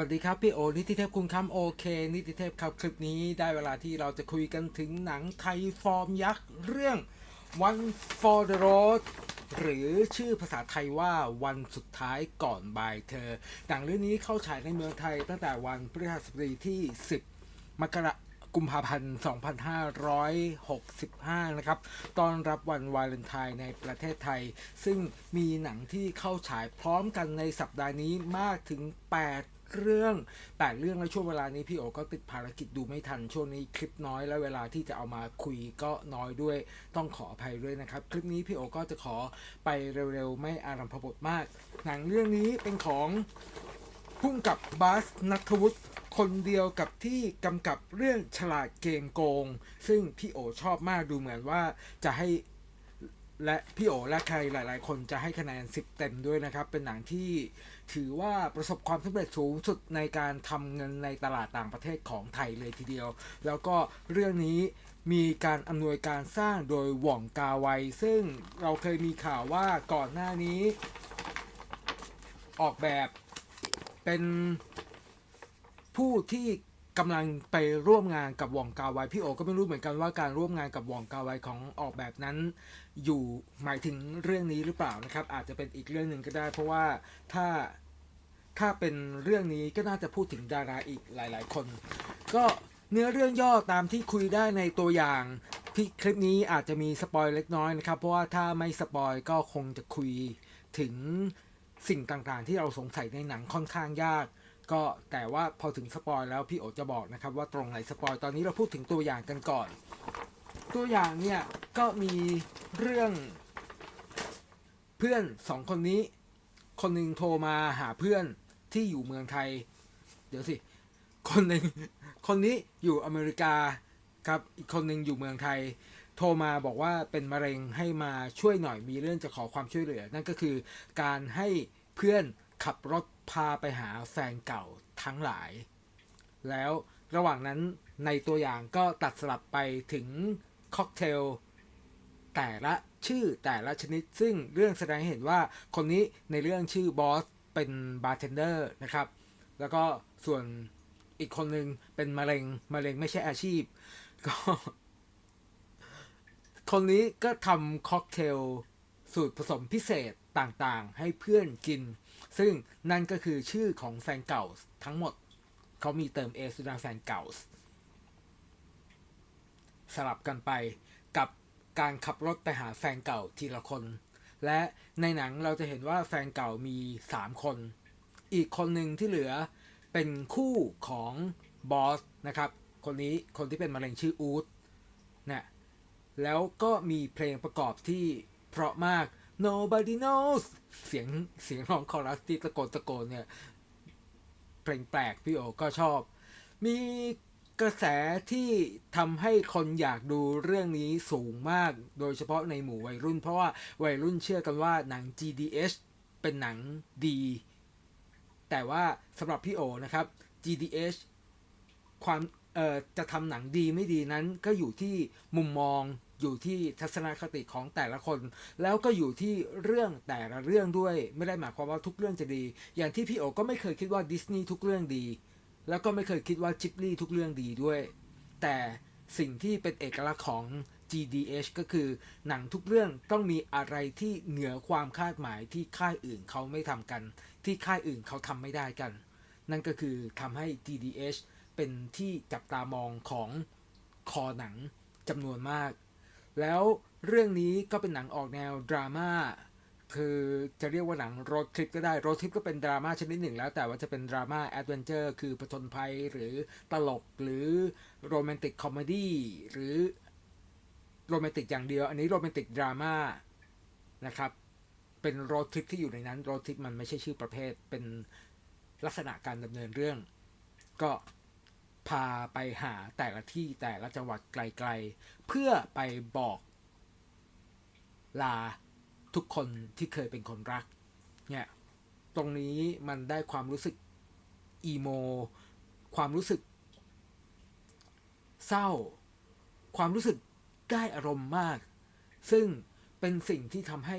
วัสดีครับ พี่โอ นิติเทพคุณคำโอเค นิติเทพครับ คลิปนี้ได้เวลาที่เราจะคุยกันถึงหนังไทยฟอร์มยักษ์ เรื่อง One for the Road หรือชื่อภาษาไทยว่าวันสุดท้ายก่อนบ่ายเธอ หนังเรื่องนี้เข้าฉายในเมืองไทยตั้งแต่วันพฤหัสบดีที่ 10 มกรากุมภาพันธ์ 2565 นะครับตอนรับวันวาเลนไทน์ในประเทศไทย ซึ่งมีหนังที่เข้าฉายพร้อมกันในสัปดาห์นี้มากถึง 8 เรื่อง8เรื่องและช่วงเวลานี้พี่โอก็ติดภารกิจดูไม่ทันช่วงนี้คลิปน้อยและเวลาที่จะเอามาคุยก็น้อยด้วยต้องขออภัยด้วยนะครับ คลิปนี้พี่โอก็จะขอไปเร็วๆ ไม่อารัมพบทมาก หนังเรื่องนี้เป็นของพุ่งกับบาสนัทวุฒิคนเดียวกับที่กำกับเรื่องฉลาดเกมโกง ซึ่งพี่โอชอบมากดูเหมือนว่าจะให้และพี่โอและใครหลาย ๆ คนจะให้คะแนน 10 เต็มด้วยนะครับ เป็นหนังที่ ถือว่าประสบความสำเร็จสูงสุดในการทำเงินในตลาดต่างประเทศของไทยเลยทีเดียว แล้วก็เรื่องนี้มีการอำนวยการสร้างโดยหว่องกาไวซึ่งเราเคยมีข่าวว่าก่อนหน้านี้ ออกแบบเป็นผู้ที่กำลังไปร่วมงานกับหว่องกาไวพี่โอก็ไม่รู้เหมือนกันว่าการร่วมงานกับหว่องกาไวของออกแบบนั้น อยู่หมายถึงเรื่องนี้หรือเปล่านะครับ อาจจะเป็นอีกเรื่องหนึ่งก็ได้ เพราะว่าถ้า ถ้าเป็นเรื่องนี้ก็น่าจะพูดถึงดาราอีกหลาย ๆ คน ก็เนื้อเรื่องย่อตามที่คุยได้ในตัวอย่างที่คลิปนี้อาจจะมีสปอยเล็กน้อยนะครับ เพราะว่าถ้าไม่สปอยก็คงจะคุยถึงสิ่งต่างๆ ที่เราสงสัยในหนังค่อนข้างยาก ก็แต่ว่าพอถึงสปอยแล้วพี่โอจะบอกนะครับ ว่าตรงไหนสปอยตอนนี้เราพูดถึงตัวอย่างกันก่อน ตัวอย่างเนี่ยก็มีเรื่อง เพื่อนสองคนนี้ คนหนึ่งโทรมาหาเพื่อน ที่อยู่เมืองไทย เดี๋ยวสิ คนหนึ่งคนนี้อยู่อเมริกาครับ อีกคนหนึ่งอยู่เมืองไทย โทรมาบอกว่าเป็นมะเร็งให้มาช่วยหน่อยมีเรื่องจะขอความช่วยเหลือ นั่นก็คือการให้เพื่อนขับรถพาไปหาแฟนเก่าทั้งหลาย แล้วระหว่างนั้นในตัวอย่างก็ตัดสลับไปถึงค็อกเทลแต่ละชื่อแต่ละชนิด ซึ่งเรื่องแสดงให้เห็นว่าคนนี้ในเรื่องชื่อบอส เป็นบาร์เทนเดอร์นะครับ แล้วก็ส่วนอีกคนหนึ่งเป็นมะเร็งมะเร็งไม่ใช่อาชีพ ก็ คนนี้ก็ทำค็อกเทลสูตรผสมพิเศษต่างๆ ให้เพื่อนกิน ซึ่งนั่นก็คือชื่อของแฟนเก่าทั้งหมด เขามีเติมเอสุดาแฟนเก่าสลับกันไปกับการขับรถไปหาแฟนเก่าทีละคน และในหนังเราจะเห็นว่าแฟนเก่ามี 3 คน อีกคนหนึ่งที่เหลือเป็นคู่ของบอสนะครับ คนนี้คนที่เป็นมะเร็งชื่ออูดนี่ยแล้วก็มีเพลงประกอบที่เพราะมาก nobody knows เสียงเสียงร้องคอรัสที่ตะโกนตะโกนเนี่ย เพลงแปลกพี่โอก็ชอบ มี กระแสที่ทำให้คนอยากดูเรื่องนี้สูงมาก โดยเฉพาะในหมู่วัยรุ่น เพราะว่าวัยรุ่นเชื่อกันว่าหนัง GDH เป็นหนังดี แต่ว่าสำหรับพี่โอนะครับ GDH ความเอ่อจะทำหนังดีไม่ดีนั้นก็อยู่ที่มุมมองอยู่ที่ทัศนคติของแต่ละคน แล้วก็อยู่ที่เรื่องแต่ละเรื่องด้วย ไม่ได้หมายความว่าทุกเรื่องจะดี อย่างที่พี่โอก็ไม่เคยคิดว่าดิสนีย์ทุกเรื่องดี แล้วก็ไม่เคยคิดว่าจิบลี่ทุกเรื่องดีด้วย แต่สิ่งที่เป็นเอกลักษณ์ของ GDH ก็คือหนังทุกเรื่องต้องมีอะไรที่เหนือความคาดหมายที่ค่ายอื่นเขาไม่ทำกัน ที่ค่ายอื่นเขาทำไม่ได้กัน นั่นก็คือทำให้ GDH เป็นที่จับตามองของคอหนังจำนวนมาก แล้วเรื่องนี้ก็เป็นหนังออกแนวดราม่า คือจะเรียกว่าหนังโรดทริปก็ได้โรดทริปก็เป็นดราม่าชนิดหนึ่งแล้ว แต่ว่าจะเป็นดราม่าแอดเวนเจอร์คือผจญภัยหรือตลกหรือโรแมนติกคอมเมดี้หรือโรแมนติกอย่างเดียว อันนี้โรแมนติกดราม่านะครับ เป็นโรดทริปที่อยู่ในนั้นโรดทริปมันไม่ใช่ชื่อประเภทเป็นลักษณะการดำเนินเรื่อง ก็พาไปหาแต่ละที่แต่ละจังหวัดไกลๆ เพื่อไปบอกลา ทุกคนที่เคยเป็นคนรัก เนี่ย ตรงนี้มันได้ความรู้สึกอีโม ความรู้สึก เศร้า ความรู้สึกได้อารมณ์มาก ซึ่งเป็นสิ่งที่ทำให้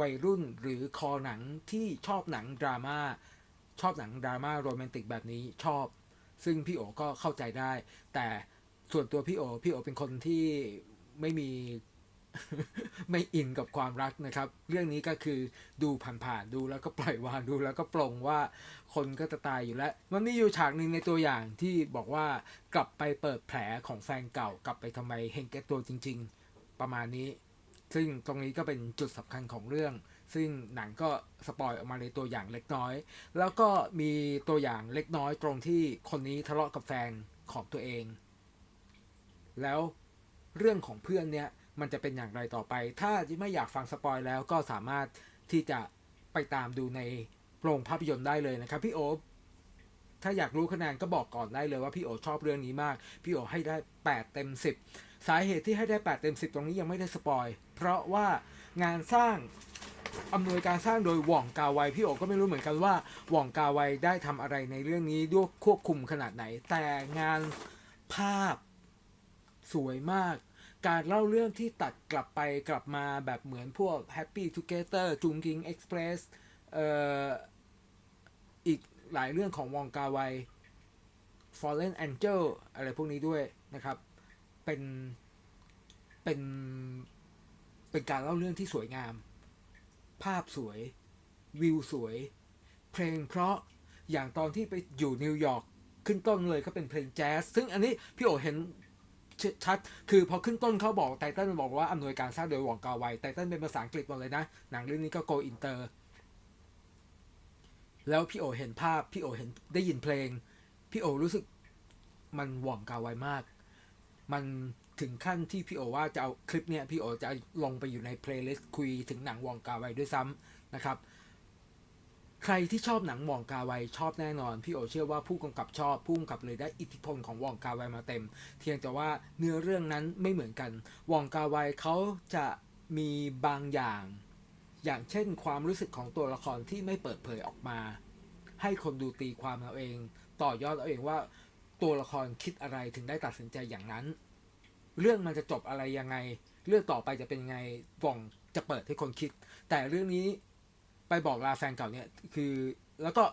วัยรุ่นหรือคอหนังที่ชอบหนังดราม่าชอบหนังดราม่าโรแมนติกแบบนี้ชอบ ซึ่งพี่โอก็เข้าใจได้ แต่ส่วนตัวพี่โอพี่โอเป็นคนที่ไม่มี ไม่อินกับความรักนะครับ เรื่องนี้ก็คือดูผ่านๆดูแล้วก็ปล่อยวางดูแล้วก็ปลงว่าคนก็จะตายอยู่แล้ว มันมีอยู่ฉากหนึ่งในตัวอย่างที่บอกว่ากลับไปเปิดแผลของแฟนเก่ากลับไปทำไมเห็นแก่ตัวจริง ๆ ประมาณนี้ ซึ่งตรงนี้ก็เป็นจุดสำคัญของเรื่อง ซึ่งหนังก็สปอยออกมาในตัวอย่างเล็กน้อย แล้วก็มีตัวอย่างเล็กน้อยตรงที่คนนี้ทะเลาะกับแฟนของตัวเอง แล้วเรื่องของเพื่อนเนี่ย มันจะเป็นอย่างไรต่อไป ถ้าไม่อยากฟังสปอยแล้วก็สามารถที่จะไปตามดูในโรงภาพยนตร์ได้เลยนะครับ พี่โอ๊ถ้าอยากรู้คะแนนก็บอกก่อนได้เลยว่าพี่โอชอบเรื่องนี้มาก พี่โอให้ได้ 8 เต็ม 10 สาเหตุที่ให้ได้ 8 เต็ม 10 ตรงนี้ยังไม่ได้สปอย เพราะว่างานสร้างอำนวยการสร้างโดยหว่องกาไวพี่โอก็ไม่รู้เหมือนกันว่าหว่องกาไวได้ทำอะไรในเรื่องนี้ด้วยควบคุมขนาดไหน แต่งานภาพสวยมาก การเล่าเรื่องที่ตัดกลับไปกลับมาแบบเหมือนพวก Happy Together จุงกิง Express เอ่ออีกหลายเรื่องของวองกาไว Fallen Angel อะไรพวกนี้ด้วยนะครับ เป็นเป็นเป็นการเล่าเรื่องที่สวยงาม ภาพสวย วิวสวย เพลงเพราะอย่างตอนที่ไปอยู่นิวยอร์กขึ้นต้นเลยก็เป็นเพลงแจ๊ส ซึ่งอันนี้พี่โอเห็น ชัด คือพอขึ้นต้นเขาบอกไตเติ้ลบอกว่าอำนวยการสร้างโดยหวองกาไวไตเติ้ลเป็นภาษาอังกฤษหมดเลยนะ หนังเรื่องนี้ก็โกอินเตอร์ แล้วพี่โอเห็นภาพ พี่โอเห็นได้ยินเพลง พี่โอรู้สึกมันหว่องกาไวมาก มันถึงขั้นที่พี่โอว่าจะเอาคลิปเนี้ยพี่โอจะลงไปอยู่ในเพลย์ลิสต์คุยถึงหนังหว่องกาไวด้วยซ้ำนะครับ ใครที่ชอบหนังวองกาไวชอบแน่นอน พี่โอเชื่อว่าผู้กำกับชอบผู้กำกับเลยได้อิทธิพลของวองกาไวมาเต็ม เพียงแต่ว่าเนื้อเรื่องนั้นไม่เหมือนกันวองกาไวเขาจะมีบางอย่าง อย่างเช่น ความรู้สึกของตัวละครที่ไม่เปิดเผยออกมา ให้คนดูตีความเอาเอง ต่อยอดเอาเองว่า ตัวละครคิดอะไรถึงได้ตัดสินใจอย่างนั้น เรื่องมันจะจบอะไรยังไง เรื่องต่อไปจะเป็นยังไงวองจะเปิดให้คนคิด แต่เรื่องนี้ ไปบอกลาแฟนเก่าเนี่ย คือแล้วก็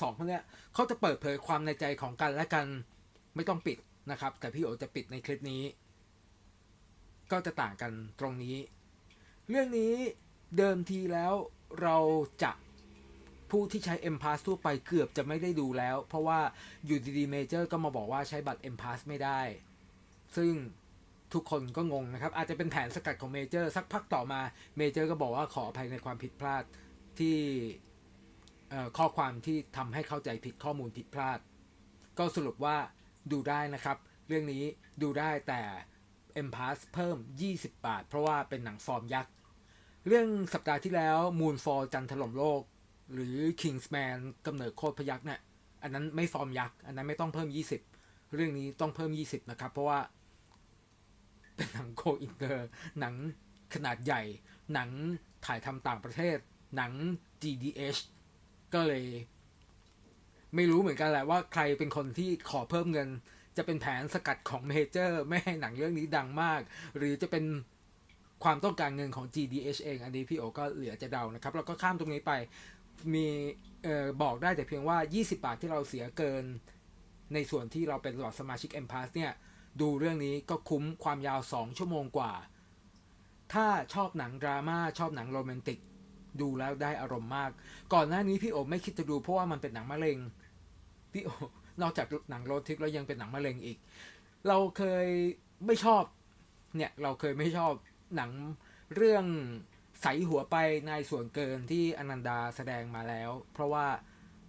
สองคนเนี้ยเขาจะเปิดเผยความในใจของกันและกันไม่ต้องปิดนะครับ แต่พี่โอจะปิดในคลิปนี้ ก็จะต่างกันตรงนี้ เรื่องนี้เดิมทีแล้วเราจะผู้ที่ใช้ M Pass ทั่วไปเกือบจะไม่ได้ดูแล้ว เพราะว่าอยู่ดีๆเมเจอร์ก็มาบอกว่าใช้บัตร M Pass ไม่ได้ ซึ่งทุกคนก็งงนะครับ อาจจะเป็นแผนสกัดของเมเจอร์สักพักต่อมาเมเจอร์ก็บอกว่าขออภัยในความผิดพลาด ที่ข้อความที่ทำให้เข้าใจผิดข้อมูลผิดพลาด ก็สรุปว่าดูได้นะครับ เรื่องนี้ดูได้แต่ M Pass เพิ่ม 20 บาท เพราะว่าเป็นหนังฟอร์มยักษ์ เรื่องสัปดาห์ที่แล้ว Moonfall จันถล่มโลก หรือ Kingsman กำเนิดโคตรพยักษ์เนี่ยอันนั้นไม่ฟอร์มยักษ์ อันนั้นไม่ต้องเพิ่ม 20 เรื่องนี้ต้องเพิ่ม 20 นะครับ เพราะว่า เป็นหนังโคอินเตอร์ หนังขนาดใหญ่ หนังถ่ายทำต่างประเทศ หนัง GDH ก็เลย ไม่รู้เหมือนกันแหละว่าใครเป็นคนที่ขอเพิ่มเงิน จะเป็นแผนสกัดของเมเจอร์ไม่ให้หนังเรื่องนี้ดังมาก หรือจะเป็นความต้องการเงินของ GDH เอง อันนี้พี่โอก็เหลือจะเดานะครับแล้วก็ข้ามตรงนี้ไปมีออบอกได้แต่เพียงว่า 20 บาทที่เราเสียเกิน ในส่วนที่เราเป็นหลอดสมาชิก M Pass เนี่ย ดูเรื่องนี้ก็คุ้มความยาว 2 ชั่วโมงกว่า ถ้าชอบหนังดราม่าชอบหนังโรแมนติก ดูแล้วได้อารมณ์มาก ก่อนหน้านี้พี่โอไม่คิดจะดูเพราะว่ามันเป็นหนังมะเร็ง พี่โอนอกจากหนังโรดทริปแล้วยังเป็นหนังมะเร็งอีก เราเคยไม่ชอบ เนี่ยเราเคยไม่ชอบหนังเรื่องใสหัวไปในส่วนเกินที่อนันดาแสดงมาแล้ว เพราะว่า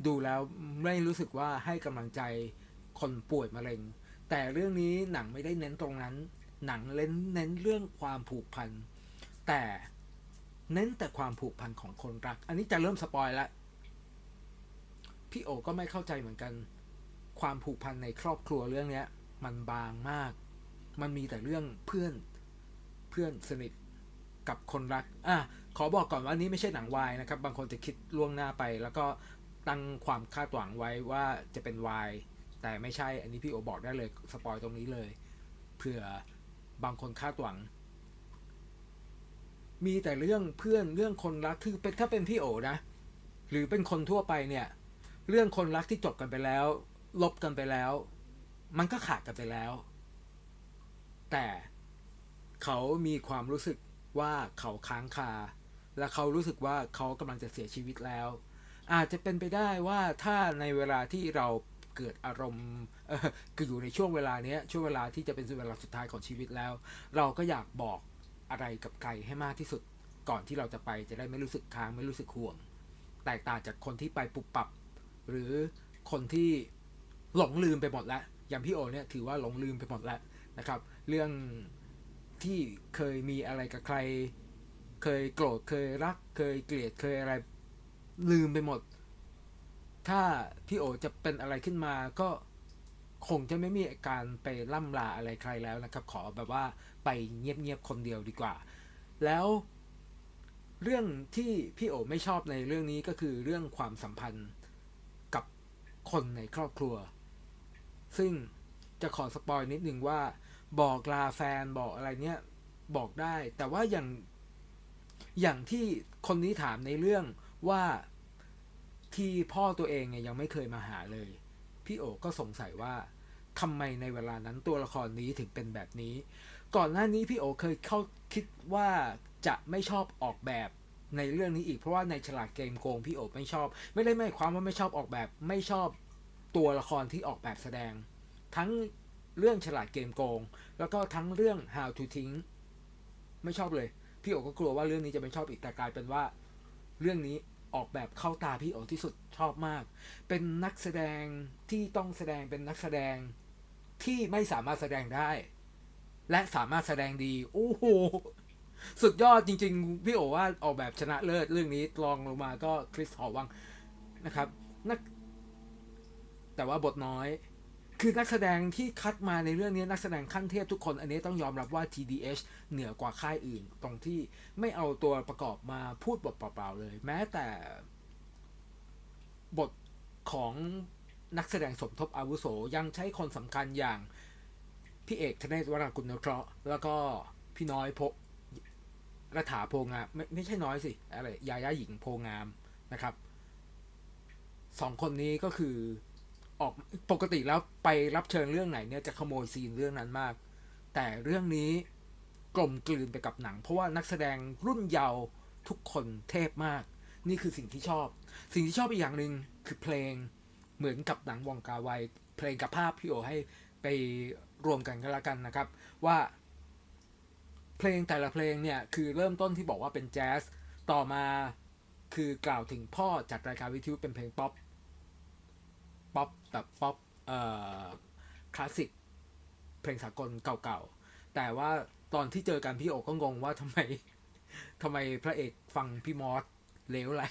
ดูแล้วไม่รู้สึกว่าให้กำลังใจคนป่วยมะเร็ง แต่เรื่องนี้หนังไม่ได้เน้นตรงนั้น หนังเน้นเน้นเรื่องความผูกพัน แต่ เน้นแต่ความผูกพันของคนรัก อันนี้จะเริ่มสปอยแล้วพี่โอก็ไม่เข้าใจเหมือนกัน ความผูกพันในครอบครัวเรื่องเนี้ย มันบางมาก มันมีแต่เรื่องเพื่อนเพื่อนสนิทกับคนรัก อะ ขอบอกก่อนว่านี้ไม่ใช่หนังวายนะครับ บางคนจะคิดล่วงหน้าไป แล้วก็ตั้งความคาดหวังไว้ว่าจะเป็นวาย แต่ไม่ใช่ อันนี้พี่โอบอกได้เลย สปอยตรงนี้เลย เผื่อบางคนคาดหวัง มีแต่เรื่องเพื่อนเรื่องคนรักคือเป็นถ้าเป็นพี่โอนะ หรือเป็นคนทั่วไปเนี่ย เรื่องคนรักที่จบกันไปแล้ว ลบกันไปแล้ว มันก็ขาดกันไปแล้ว แต่เขามีความรู้สึกว่าเขาค้างคา และเขารู้สึกว่าเขากำลังจะเสียชีวิตแล้ว อาจจะเป็นไปได้ว่าถ้าในเวลาที่เราเกิดอารมณ์เออคืออยู่ในช่วงเวลาเนี้ยช่วงเวลาที่จะเป็นเวลาสุดท้ายของชีวิตแล้ว เราก็อยากบอก อะไรกับใครให้มากที่สุด ก่อนที่เราจะไปจะได้ไม่รู้สึกค้างไม่รู้สึกห่วง แตกต่างจากคนที่ไปปุบปับ หรือคนที่หลงลืมไปหมดแล้วอย่างพี่โอเนี่ยถือว่าหลงลืมไปหมดแล้วนะครับ เรื่องที่เคยมีอะไรกับใคร เคยโกรธเคยรัก เคยเกลียดเคยอะไรลืมไปหมด ถ้าพี่โอจะเป็นอะไรขึ้นมาก็คงจะไม่มีการไปล่ำลาอะไรใครแล้วนะครับ ขอแบบว่า ไปเงียบๆคนเดียวดีกว่า แล้วเรื่องที่พี่โอไม่ชอบในเรื่องนี้ก็คือเรื่องความสัมพันธ์กับคนในครอบครัว ซึ่งจะขอสปอยนิดนึงว่า บอกลาแฟนบอกอะไรเนี้ยบอกได้ แต่ว่าอย่างอย่างที่คนนี้ถามในเรื่องว่าที่พ่อตัวเองเนี่ยยังไม่เคยมาหาเลย พี่โอก็สงสัยว่าทำไมในเวลานั้นตัวละครนี้ถึงเป็นแบบนี้ ก่อนหน้านี้พี่โอเคยเข้าคิดว่าจะไม่ชอบออกแบบในเรื่องนี้อีกเพราะว่าในฉลาดเกมโกงพี่โอไม่ชอบ ไม่ได้หมายความว่าไม่ชอบออกแบบ ไม่ชอบตัวละครที่ออกแบบแสดง ทั้งเรื่องฉลาดเกมโกง แล้วก็ทั้งเรื่อง how to ทิ้งไม่ชอบเลย พี่โอก็กลัวว่าเรื่องนี้จะไม่ชอบอีกแต่กลายเป็นว่า เรื่องนี้ออกแบบเข้าตาพี่โอที่สุดชอบมาก เป็นนักแสดงที่ต้องแสดงเป็นนักแสดงที่ไม่สามารถแสดงได้ และสามารถแสดงดี โอ้โห สุดยอดจริง ๆ พี่โอว่าออกแบบชนะเลิศเรื่องนี้ลองลงมาก็คริสหอวังนะครับนักแต่ว่าบทน้อย คือนักแสดงที่คัดมาในเรื่องนี้นักแสดงขั้นเทพทุกคน อันนี้ต้องยอมรับว่า TDH เหนือกว่าค่ายอื่น ตรงที่ไม่เอาตัวประกอบมาพูดบทเปล่าๆเลย แม้แต่บทของนักแสดงสมทบอาวุโสยังใช้คนสำคัญอย่าง พี่เอกธเนศวรากุลนเคราะห์แล้วก็พี่น้อยพระถาโพงามไม่ไม่ใช่น้อยสิอะไรยาย่าหญิงโพงามนะครับสองคนนี้ก็คือออกปกติแล้วไปรับเชิญเรื่องไหนเนี่ยจะขโมยซีนเรื่องนั้นมาก แต่เรื่องนี้กลมกลืนไปกับหนัง เพราะว่านักแสดงรุ่นเยาว์ทุกคนเทพมาก นี่คือสิ่งที่ชอบ สิ่งที่ชอบอีกอย่างหนึ่งคือเพลงเหมือนกับหนังวองกาไวเพลงกับภาพพี่โอให้ไป รวมกันก็แล้วกันนะครับ ว่าเพลงแต่ละเพลงเนี่ย คือเริ่มต้นที่บอกว่าเป็นแจ๊สต่อมาคือกล่าวถึงพ่อจัดรายการวิทยุเป็นเพลงป๊อปป๊อปแบบป๊อปเอ่อคลาสสิกเพลงสากลเก่าๆ แต่ว่าตอนที่เจอกันพี่โอก็งงว่าทำไมทำไมพระเอกฟังพี่มอสเลวอะไร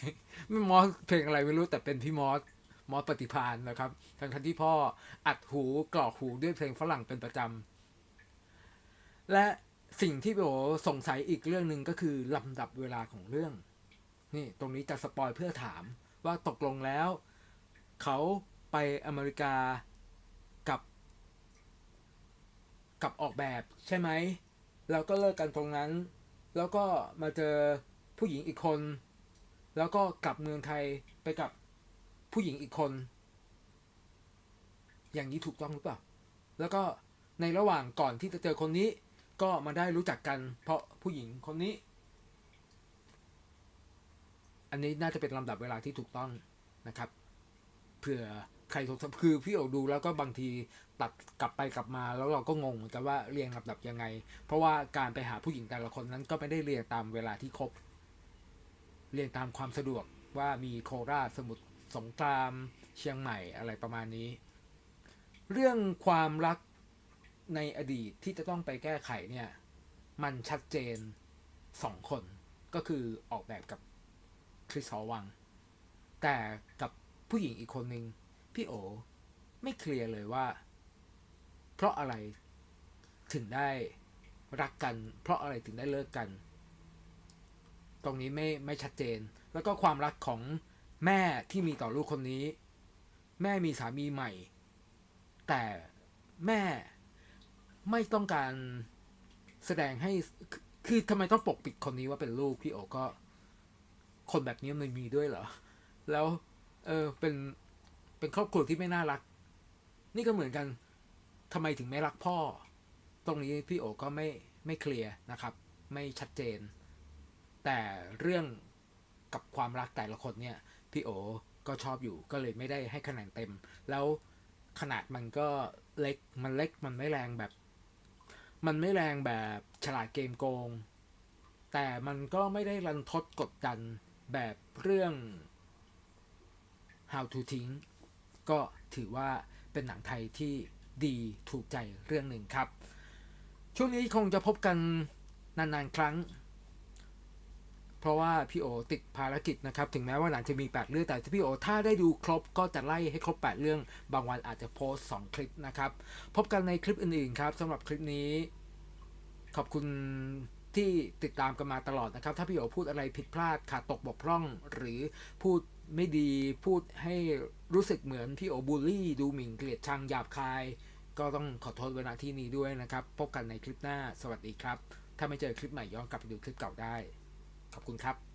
ไม่มอสเพลงอะไรไม่รู้แต่เป็นพี่มอส มอสปฏิพานนะครับ ทั้งทันที่พ่ออัดหูกรอกหูด้วยเพลงฝรั่งเป็นประจำ และสิ่งที่โอสงสัยอีกเรื่องหนึ่งก็คือลำดับเวลาของเรื่อง นี่ตรงนี้จะสปอยเพื่อถามว่าตกลงแล้ว เขาไปอเมริกากับ กับออกแบบใช่ไหม แล้วก็เลิกกันตรงนั้น แล้วก็มาเจอผู้หญิงอีกคน แล้วก็กลับเมืองไทยไปกับ ผู้หญิงอีกคน อย่างนี้ถูกต้องหรือเปล่า แล้วก็ในระหว่างก่อนที่จะเจอคนนี้ ก็มาได้รู้จักกัน เพราะผู้หญิงคนนี้ อันนี้น่าจะเป็นลำดับเวลาที่ถูกต้องนะครับ เผื่อใครสงสัยคือพี่โอดูแล้วก็บางทีตัดกลับไปกลับมาแล้วเราก็งงเหมือนกันว่าเรียงลำดับยังไง เพราะว่าการไปหาผู้หญิงแต่ละคนนั้นก็ไม่ได้เรียงตามเวลาที่ครบ เรียงตามความสะดวกว่ามีโคราชสมุทร สงครามเชียงใหม่อะไรประมาณนี้ เรื่องความรักในอดีตที่จะต้องไปแก้ไขเนี่ย มันชัดเจนสองคนก็คือออกแบบกับคริสฮอวัง แต่กับผู้หญิงอีกคนหนึ่งพี่โอไม่เคลียร์เลยว่า เพราะอะไรถึงได้รักกัน เพราะอะไรถึงได้เลิกกัน ตรงนี้ไม่ไม่ชัดเจน แล้วก็ความรักของ แม่ที่มีต่อลูกคนนี้ แม่มีสามีใหม่ แต่แม่ไม่ต้องการแสดงให้คือทำไมต้องปกปิดคนนี้ว่าเป็นลูกพี่โอก็ คนแบบนี้มันมีด้วยเหรอ แล้ว เออเป็นเป็นครอบครัวที่ไม่น่ารัก นี่ก็เหมือนกันทำไมถึงไม่รักพ่อ ตรงนี้พี่โอก็ไม่ไม่เคลียร์นะครับ ไม่ชัดเจน แต่เรื่องกับความรักแต่ละคนเนี่ย พี่โอก็ชอบอยู่ก็เลยไม่ได้ให้คะแนนเต็ม แล้วขนาดมันก็เล็กมันเล็กมันไม่แรงแบบ มันไม่แรงแบบฉลาดเกมโกง แต่มันก็ไม่ได้รันทดกดดันแบบเรื่อง How to ทิ้งก็ถือว่าเป็นหนังไทยที่ดีถูกใจเรื่องหนึ่งครับ ช่วงนี้คงจะพบกันนานๆครั้ง เพราะว่าพี่โอติดภารกิจนะครับ ถึงแม้ว่าหนังจะมี 8 เรื่อง แต่พี่โอถ้าได้ดูครบก็จะไล่ให้ครบ 8 เรื่อง บางวันอาจจะโพสต์2คลิปนะครับ พบกันในคลิปอื่นๆครับสำหรับคลิปนี้ ขอบคุณที่ติดตามกันมาตลอดนะครับ ถ้าพี่โอพูดอะไรผิดพลาดขาดตกบกพร่อง หรือพูดไม่ดีพูดให้รู้สึกเหมือนพี่โอบูลลี่ ดูหมิ่นเกลียดชังหยาบคาย ก็ต้องขอโทษเวลาที่นี้ด้วยนะครับ พบกันในคลิปหน้า สวัสดีครับ ถ้าไม่เจอคลิปใหม่ย้อนกลับไปดูคลิปเก่าได้ ขอบคุณครับ